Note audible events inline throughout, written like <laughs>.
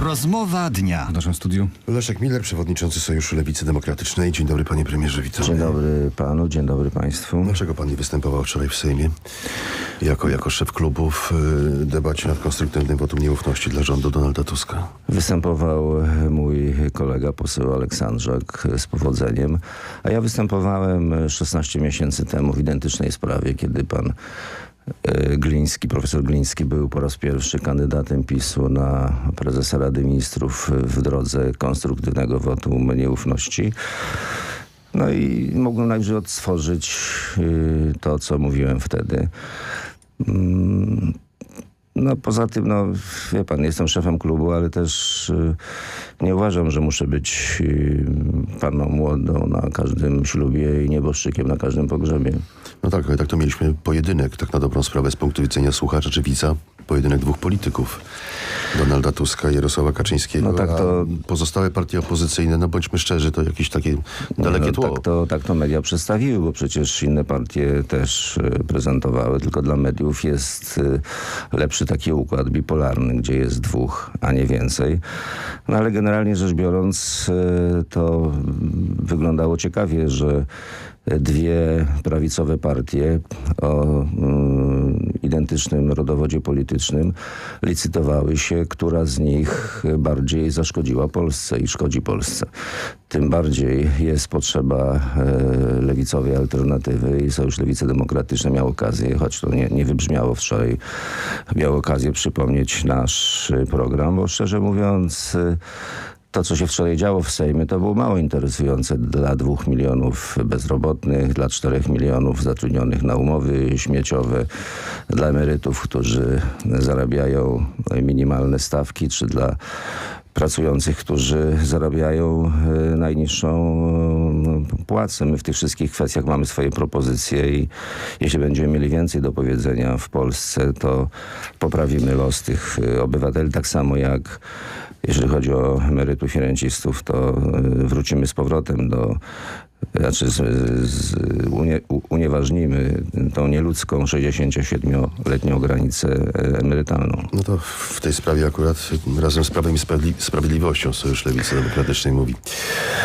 Rozmowa dnia. W naszym studiu Leszek Miller, przewodniczący Sojuszu Lewicy Demokratycznej. Dzień dobry panie premierze, witam. Dzień dobry panu, dzień dobry państwu. Dlaczego pan nie występował wczoraj w Sejmie jako, jako szef klubu w y, debacie nad konstruktywnym wotum nieufności dla rządu Donalda Tuska? Występował mój kolega poseł Aleksandrzak z powodzeniem, a ja występowałem 16 miesięcy temu w identycznej sprawie, kiedy pan Gliński, profesor Gliński był po raz pierwszy kandydatem PiSu na prezesa Rady Ministrów w drodze konstruktywnego wotum nieufności. No i mogłem najwyżej odtworzyć y, to, co mówiłem wtedy. No poza tym, no wie pan, jestem szefem klubu, ale też y, nie uważam, że muszę być y, panną młodą na każdym ślubie i nieboszczykiem na każdym pogrzebie. No tak, ale tak to mieliśmy pojedynek, tak na dobrą sprawę z punktu widzenia słuchacza czy widza, pojedynek dwóch polityków. Donalda Tuska i Jarosława Kaczyńskiego, No tak to- pozostałe partie opozycyjne, no bądźmy szczerzy, to jakieś takie dalekie no, tło. tak, to, tak to media przedstawiły, bo przecież inne partie też y, prezentowały, tylko dla mediów jest y, lepszy taki układ bipolarny, gdzie jest dwóch, a nie więcej. No ale generalnie rzecz biorąc, y, to wyglądało ciekawie, że dwie prawicowe partie o mm, identycznym rodowodzie politycznym licytowały się, która z nich bardziej zaszkodziła Polsce i szkodzi Polsce. Tym bardziej jest potrzeba e, lewicowej alternatywy i Sojusz Lewicy Demokratycznej miał okazję, choć to nie, nie wybrzmiało wczoraj, miał okazję przypomnieć nasz program, bo szczerze mówiąc to, co się wczoraj działo w Sejmie, to było mało interesujące dla dwóch milionów bezrobotnych, dla czterech milionów zatrudnionych na umowy śmieciowe, dla emerytów, którzy zarabiają minimalne stawki, czy dla pracujących, którzy zarabiają e, najniższą e, płacę. My w tych wszystkich kwestiach mamy swoje propozycje i jeśli będziemy mieli więcej do powiedzenia w Polsce, to poprawimy los tych e, obywateli, tak samo jak jeżeli chodzi o emerytów i rencistów, to y, wrócimy z powrotem do, znaczy z, z, unie, unieważnimy tą nieludzką 67-letnią granicę e, emerytalną. No to w tej sprawie akurat razem z Prawem i Sprawiedli- Sprawiedliwością Sojusz Lewicy Demokratycznej mówi.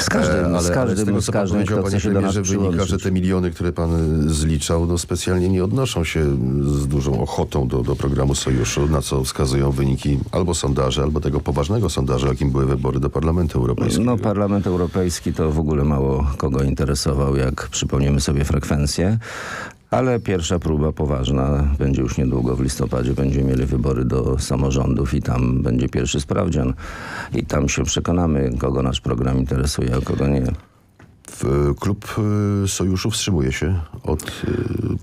Z każdym, E, ale, z każdym, z tego, z co pan każdym powiedział, panie premierze, wynika, że te miliony, które pan zliczał, no specjalnie nie odnoszą się z dużą ochotą do, do programu Sojuszu, na co wskazują wyniki albo sondaży, albo tego poważnego sondażu, jakim były wybory do Parlamentu Europejskiego. No Parlament Europejski to w ogóle mało kogo interesował, jak przypomniemy sobie frekwencję. Ale pierwsza próba poważna będzie już niedługo w listopadzie. Będziemy mieli wybory do samorządów i tam będzie pierwszy sprawdzian. I tam się przekonamy, kogo nasz program interesuje, a kogo nie. W- Klub y, Sojuszu wstrzymuje się od... y,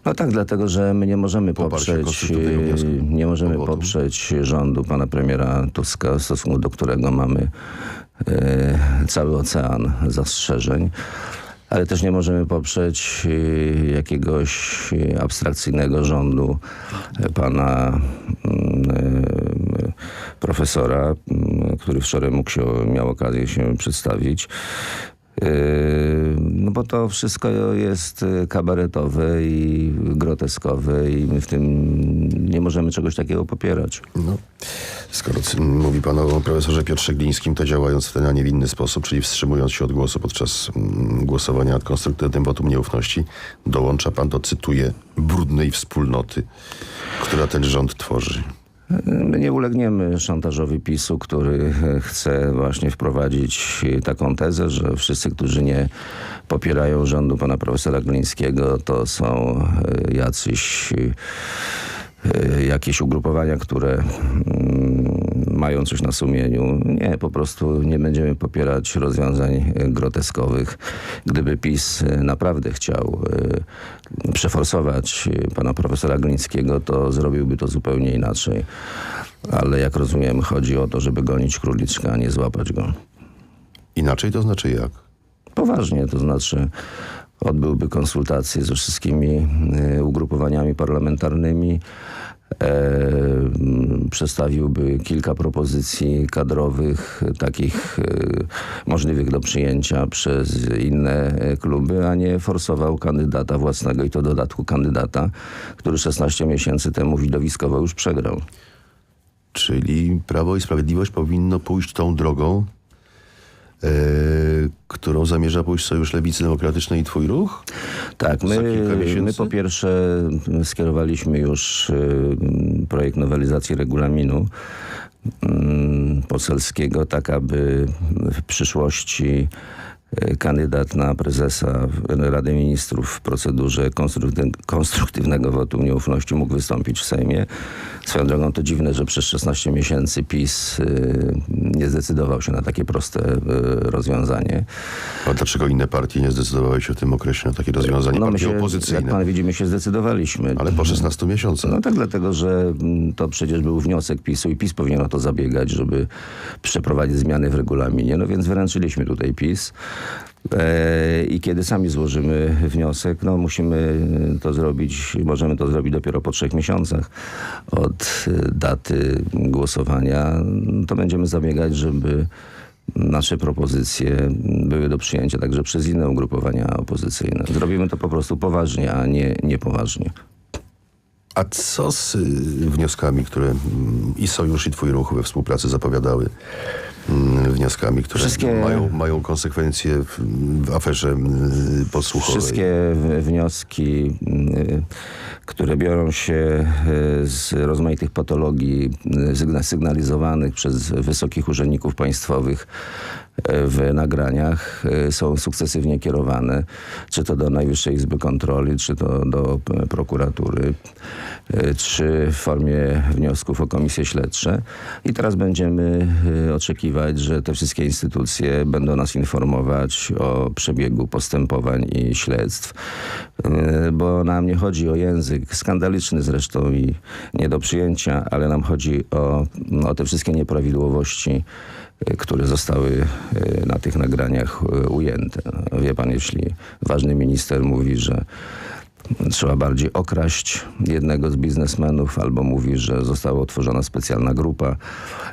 No tak, dlatego, że my nie możemy poprzeć, e, nie możemy poprzeć rządu pana premiera Tuska, w stosunku do którego mamy e, cały ocean zastrzeżeń. Ale też nie możemy poprzeć e, jakiegoś e, abstrakcyjnego rządu e, pana mm, profesora, mm, który wczoraj mógł się, miał okazję się przedstawić. No bo to wszystko jest y, kabaretowe i groteskowe i my w tym nie możemy czegoś takiego popierać. No, skoro mówi pan o profesorze Piotrze Glińskim, to działając w ten, a inny sposób, czyli wstrzymując się od głosu podczas mm, głosowania nad konstruktywnym wotum nieufności, dołącza pan do, cytuję, brudnej wspólnoty, która ten rząd tworzy. My nie ulegniemy szantażowi PiSu, który chce właśnie wprowadzić taką tezę, że wszyscy, którzy nie popierają rządu pana profesora Glińskiego, to są e, jacyś e, jakieś ugrupowania, które mm, mają coś na sumieniu. Nie, po prostu nie będziemy popierać rozwiązań groteskowych. Gdyby PiS naprawdę chciał e, przeforsować pana profesora Glińskiego, to zrobiłby to zupełnie inaczej. Ale jak rozumiem, chodzi o to, żeby gonić króliczka, a nie złapać go. Inaczej to znaczy jak? Poważnie, to znaczy odbyłby konsultacje ze wszystkimi e, ugrupowaniami parlamentarnymi, przedstawiłby kilka propozycji kadrowych, e, takich e, możliwych do przyjęcia przez inne e, kluby, a nie forsował kandydata własnego i to dodatku kandydata, który 16 miesięcy temu widowiskowo już przegrał. Czyli Prawo i Sprawiedliwość powinno pójść tą drogą, e, którą zamierza pójść Sojusz Lewicy Demokratycznej i Twój Ruch? Tak, my, my po pierwsze skierowaliśmy już y, projekt nowelizacji regulaminu mm, poselskiego, tak aby w przyszłości kandydat na prezesa Rady Ministrów w procedurze konstrukty- konstruktywnego wotum nieufności mógł wystąpić w Sejmie. Swoją drogą to dziwne, że przez 16 miesięcy PiS y, nie zdecydował się na takie proste y, rozwiązanie. A dlaczego inne partie nie zdecydowały się w tym okresie na takie rozwiązanie? No my się, jak opozycyjne. pan widzi, my się zdecydowaliśmy. Ale po 16 miesiącach. No tak dlatego, że mm, to przecież był wniosek PiSu i PiS powinien o to zabiegać, żeby przeprowadzić zmiany w regulaminie. No więc wyręczyliśmy tutaj PiS. E, I kiedy sami złożymy wniosek, no musimy to zrobić, możemy to zrobić dopiero po trzech miesiącach od e, daty głosowania, to będziemy zabiegać, żeby nasze propozycje były do przyjęcia także przez inne ugrupowania opozycyjne. Zrobimy to po prostu poważnie, a nie niepoważnie. A co z wnioskami, które i Sojusz, i Twój Ruch we współpracy zapowiadały? Mm, Wnioskami, które Wszystkie- mają, mają konsekwencje w, w aferze y, podsłuchowej. Wszystkie wnioski, y, które biorą się y, z rozmaitych patologii sygna- sygnalizowanych przez wysokich urzędników państwowych w nagraniach y, są sukcesywnie kierowane, czy to do Najwyższej Izby Kontroli, czy to do p- prokuratury, czy w formie wniosków o komisje śledcze. I teraz będziemy oczekiwać, że te wszystkie instytucje będą nas informować o przebiegu postępowań i śledztw, bo nam nie chodzi o język, skandaliczny zresztą i nie do przyjęcia, ale nam chodzi o, o te wszystkie nieprawidłowości, które zostały y, na tych nagraniach y, ujęte. No, Wie pan, jeśli ważny minister mówi, że trzeba bardziej okraść jednego z biznesmenów, albo mówi, że została utworzona specjalna grupa,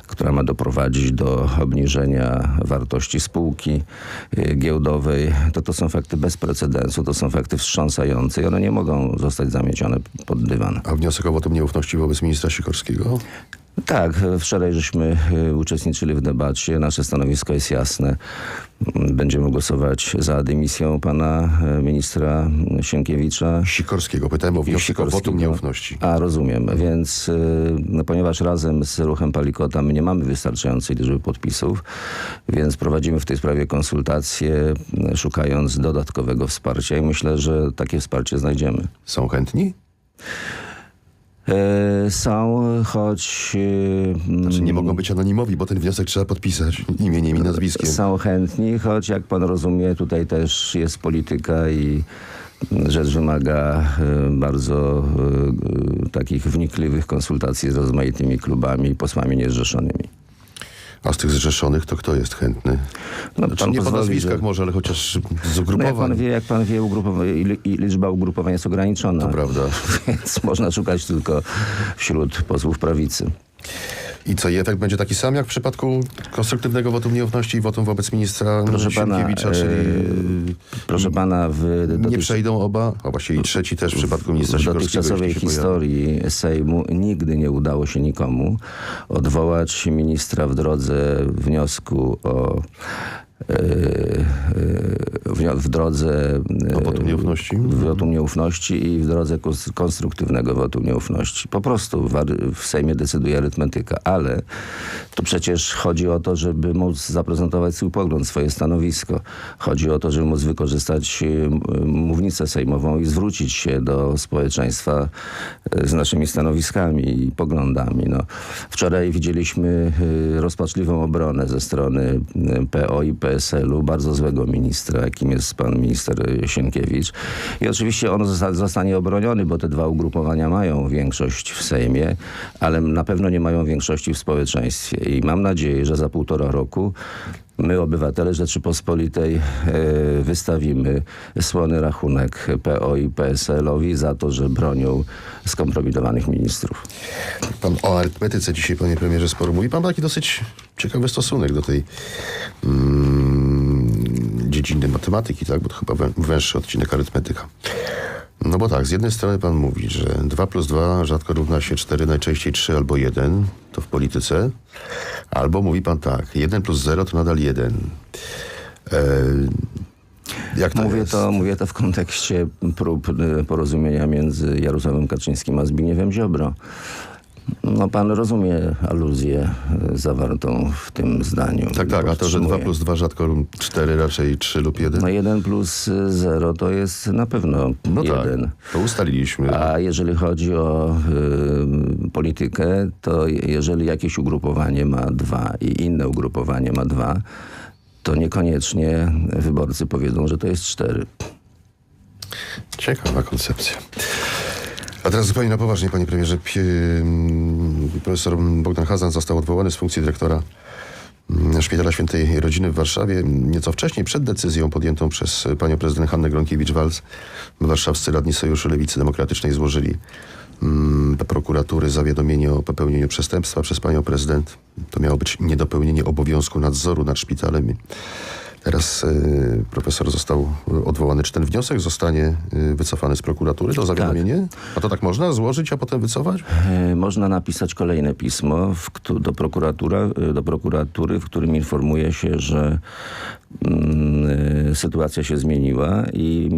która ma doprowadzić do obniżenia wartości spółki y, giełdowej, to to są fakty bez precedensu, to są fakty wstrząsające i one nie mogą zostać zamiecione pod dywan. A wniosek o wotum nieufności wobec ministra Sikorskiego? Tak, wczoraj żeśmy y, uczestniczyli w debacie. Nasze stanowisko jest jasne. Będziemy głosować za dymisją pana y, ministra Sienkiewicza. Sikorskiego. Pytałem o wniosek o wotum nieufności. A, rozumiem. Więc y, no, ponieważ razem z ruchem Palikota my nie mamy wystarczającej liczby podpisów, więc prowadzimy w tej sprawie konsultacje, szukając dodatkowego wsparcia i myślę, że takie wsparcie znajdziemy. Są chętni? Y, są, choć... y, Znaczy nie mogą być anonimowi, bo ten wniosek trzeba podpisać imieniem i nazwiskiem. Są chętni, choć jak pan rozumie, tutaj też jest polityka i rzecz wymaga e, bardzo e, e, takich wnikliwych konsultacji z rozmaitymi klubami i posłami niezrzeszonymi. A z tych zrzeszonych to kto jest chętny? No, Znaczy, nie po pozwoli, nazwiskach że- może, ale chociaż z No jak pan ugrupowań. wie, jak pan wie i liczba ugrupowań jest ograniczona. To prawda. <laughs> Więc można szukać tylko wśród posłów prawicy. I co, i efekt będzie taki sam jak w przypadku konstruktywnego wotum nieufności i wotum wobec ministra Proszę pana, e, czyli Proszę pana, w nie dotycz- przejdą oba, a właściwie i trzeci też w przypadku ministra W dotychczasowej historii Sejmu nigdy nie udało się nikomu odwołać ministra w drodze wniosku o w drodze e, wotum nieufności? wotum nieufności i w drodze kons- konstruktywnego wotum nieufności. Po prostu w, Sejmie decyduje arytmetyka, ale to przecież chodzi o to, żeby móc zaprezentować swój pogląd, swoje stanowisko. Chodzi o to, żeby móc wykorzystać e, mównicę sejmową i zwrócić się do społeczeństwa e, z naszymi stanowiskami i poglądami. No, wczoraj widzieliśmy e, rozpaczliwą obronę ze strony e, PO i PSL-u, bardzo złego ministra, jakim jest pan minister Sienkiewicz. I oczywiście on zosta- zostanie obroniony, bo te dwa ugrupowania mają większość w Sejmie, ale na pewno nie mają większości w społeczeństwie. I mam nadzieję, że za półtora roku my, obywatele Rzeczypospolitej, e, wystawimy słony rachunek PO i PSL-owi za to, że bronią skompromitowanych ministrów. Pan o arytmetyce dzisiaj, panie premierze, sporo mówi. Pan ma taki dosyć ciekawy stosunek do tej mm, dziedziny matematyki, tak? Bo to chyba wę- węższy odcinek arytmetyka. No bo tak, z jednej strony pan mówi, że 2 plus 2 rzadko równa się 4, najczęściej 3 albo 1, to w polityce. Albo mówi pan tak, 1 plus 0 to nadal 1. E, jak to Mówię jest? to, mówię to w kontekście prób porozumienia między Jarosławem Kaczyńskim a Zbigniewem Ziobro. No pan rozumie aluzję y, zawartą w tym zdaniu. Tak, tak, a to, że 2 Podtrzymuję. plus 2 rzadko równa 4, raczej 3 lub 1? No 1 plus 0 to jest na pewno No tak, 1. to ustaliliśmy. A jeżeli chodzi o y, politykę, to jeżeli jakieś ugrupowanie ma dwa i inne ugrupowanie ma dwa, to niekoniecznie wyborcy powiedzą, że to jest cztery. Ciekawa koncepcja. A teraz zupełnie na poważnie, panie premierze. Mm, Profesor Bogdan Hazan został odwołany z funkcji dyrektora mm, Szpitala Świętej Rodziny w Warszawie. Nieco wcześniej, przed decyzją podjętą przez panią prezydent Hannę Gronkiewicz-Walc, warszawscy radni Sojuszu Lewicy Demokratycznej złożyli mm, do prokuratury zawiadomienie o popełnieniu przestępstwa przez panią prezydent. To miało być niedopełnienie obowiązku nadzoru nad szpitalem. Teraz y, profesor został y, odwołany. Czy ten wniosek zostanie y, wycofany z prokuratury? To zawiadomienie? A to tak można złożyć, a potem wycofać? E, Można napisać kolejne pismo w, do, prokuratura, do prokuratury, w którym informuje się, że mm, sytuacja się zmieniła i,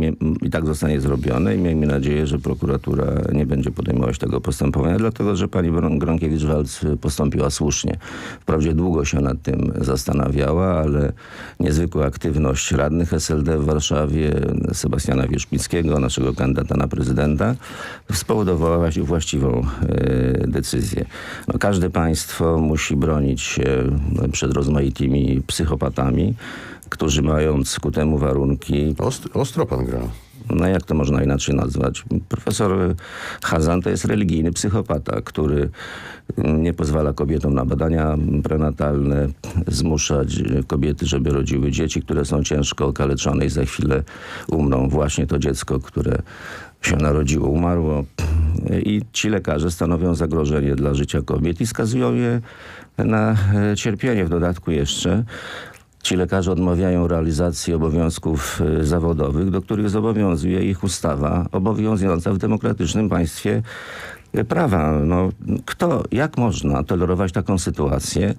i tak zostanie zrobione i miejmy nadzieję, że prokuratura nie będzie podejmować tego postępowania, dlatego że pani Gron- Gronkiewicz-Walc postąpiła słusznie. Wprawdzie długo się nad tym zastanawiała, ale niezwykła aktywność radnych SLD w Warszawie, Sebastiana Wierzbickiego, naszego kandydata na prezydenta, spowodowała właściwą e, decyzję. No, każde państwo musi bronić się przed rozmaitymi psychopatami, którzy mając ku temu warunki, Ost- ostro pan gra. no jak to można inaczej nazwać? Profesor Hazan to jest religijny psychopata, który nie pozwala kobietom na badania prenatalne, zmuszać kobiety, żeby rodziły dzieci, które są ciężko okaleczone i za chwilę umrą. Właśnie to dziecko, które się narodziło, umarło. I ci lekarze stanowią zagrożenie dla życia kobiet i skazują je na e, cierpienie w dodatku jeszcze. Ci lekarze odmawiają realizacji obowiązków y, zawodowych, do których zobowiązuje ich ustawa obowiązująca w demokratycznym państwie y, prawa. No, kto, jak można tolerować taką sytuację?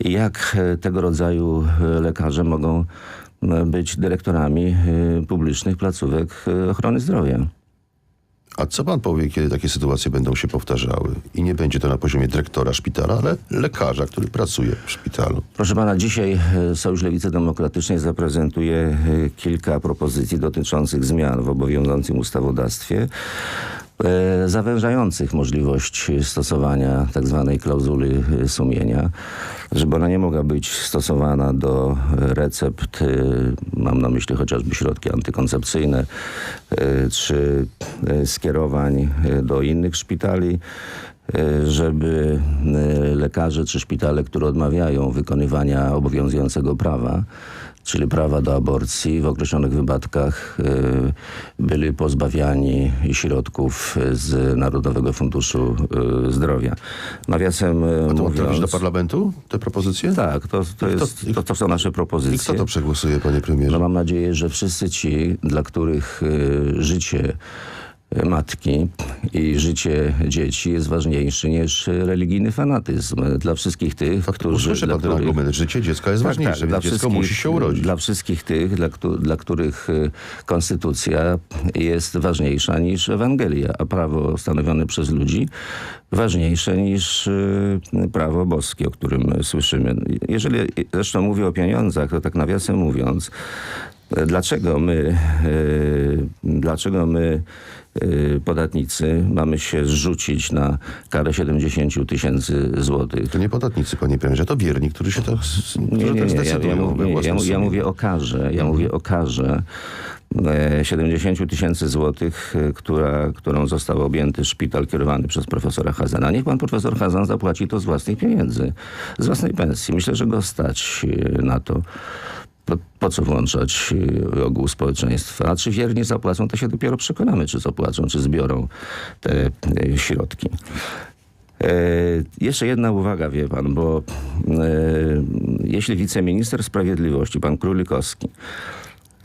Jak y, tego rodzaju lekarze mogą być dyrektorami publicznych placówek ochrony zdrowia? A co pan powie, kiedy takie sytuacje będą się powtarzały? I nie będzie to na poziomie dyrektora szpitala, ale lekarza, który pracuje w szpitalu. Proszę pana, dzisiaj e, Sojusz Lewicy Demokratycznej zaprezentuje e, kilka propozycji dotyczących zmian w obowiązującym ustawodawstwie, zawężających możliwość stosowania tak zwanej klauzuli e, sumienia, żeby ona nie mogła być stosowana do e, recept, e, mam na myśli chociażby środki antykoncepcyjne, e, czy e, skierowań e, do innych szpitali, e, żeby e, lekarze czy szpitale, które odmawiają wykonywania obowiązującego prawa, czyli prawa do aborcji w określonych wypadkach e, byli pozbawiani środków z Narodowego Funduszu e, Zdrowia. Nawiasem e, A to trafić do mówiąc... parlamentu, te propozycje? Tak, to, to, jest, to, to są nasze I propozycje. kto to przegłosuje, panie premierze? No mam nadzieję, że wszyscy ci, dla których y, życie y, matki i życie dzieci jest ważniejsze niż religijny fanatyzm. Dla wszystkich tych, Tak, którzy... usłyszy dla których- argument. Życie dziecka jest tak, ważniejsze, tak, dla dziecko wszystkich- musi się urodzić. Dla wszystkich tych, dla, dla których y, konstytucja jest ważniejsza niż Ewangelia, a prawo stanowione przez ludzi ważniejsze niż y, prawo boskie, o którym słyszymy. Jeżeli zresztą mówię o pieniądzach, to tak nawiasem mówiąc, dlaczego my, y, dlaczego my podatnicy mamy się zrzucić na karę 70 tysięcy złotych? To nie podatnicy, panie premierze, to wierni, którzy się tak, Nie, nie, tak. Ja, zdecydują ja, mówię o karze. Ja mówię o karze. e, 70 tysięcy złotych, e, która, którą został objęty szpital kierowany przez profesora Hazana. Niech pan profesor Hazan zapłaci to z własnych pieniędzy, z własnej pensji. Myślę, że go stać e, na to. Po, po co włączać e, ogół społeczeństwa? Czy wiernie zapłacą, to się dopiero przekonamy, czy zapłacą, czy zbiorą te e, środki. E, jeszcze jedna uwaga, wie pan, bo e, jeśli wiceminister sprawiedliwości, pan Królikowski,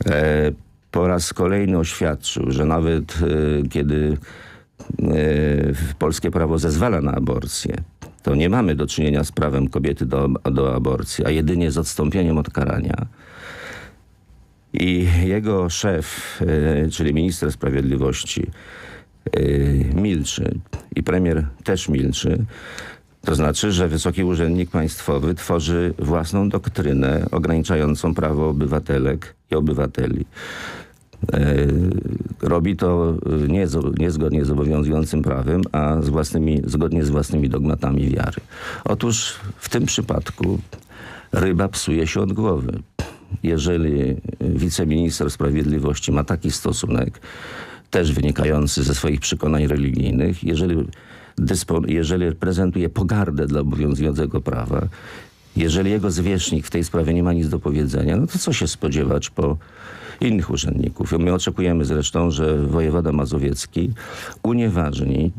e, po raz kolejny oświadczył, że nawet e, kiedy e, polskie prawo zezwala na aborcję, to nie mamy do czynienia z prawem kobiety do, do aborcji, a jedynie z odstąpieniem od karania. I jego szef, e, czyli minister sprawiedliwości, e, milczy i premier też milczy. To znaczy, że wysoki urzędnik państwowy tworzy własną doktrynę ograniczającą prawo obywatelek i obywateli. E, Robi to e, nie, niezgodnie z obowiązującym prawem, a z własnymi, zgodnie z własnymi dogmatami wiary. Otóż w tym przypadku ryba psuje się od głowy. Jeżeli wiceminister sprawiedliwości ma taki stosunek, też wynikający ze swoich przekonań religijnych, jeżeli, jeżeli prezentuje pogardę dla obowiązującego prawa, jeżeli jego zwierzchnik w tej sprawie nie ma nic do powiedzenia, no to co się spodziewać po innych urzędników? My oczekujemy zresztą, że wojewoda mazowiecki unieważni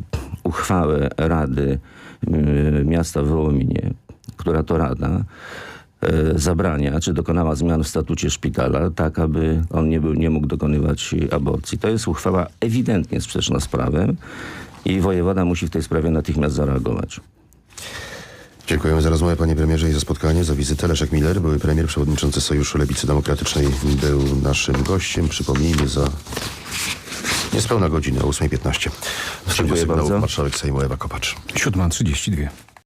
uchwałę Rady y, Miasta Wołominie, która to Rada e, zabrania, czy dokonała zmian w statucie szpitala, tak aby on nie, był, nie mógł dokonywać aborcji. To jest uchwała ewidentnie sprzeczna z prawem i wojewoda musi w tej sprawie natychmiast zareagować. Dziękujemy za rozmowę, panie premierze, i za spotkanie, za wizytę. Leszek Miller, były premier, przewodniczący Sojuszu Lewicy Demokratycznej, był naszym gościem. Przypomnijmy za niespełna godzinę o 8.15. W studiu Dziękuję sygnałów bardzo. marszałek Sejmu Ewa Kopacz. 7.32.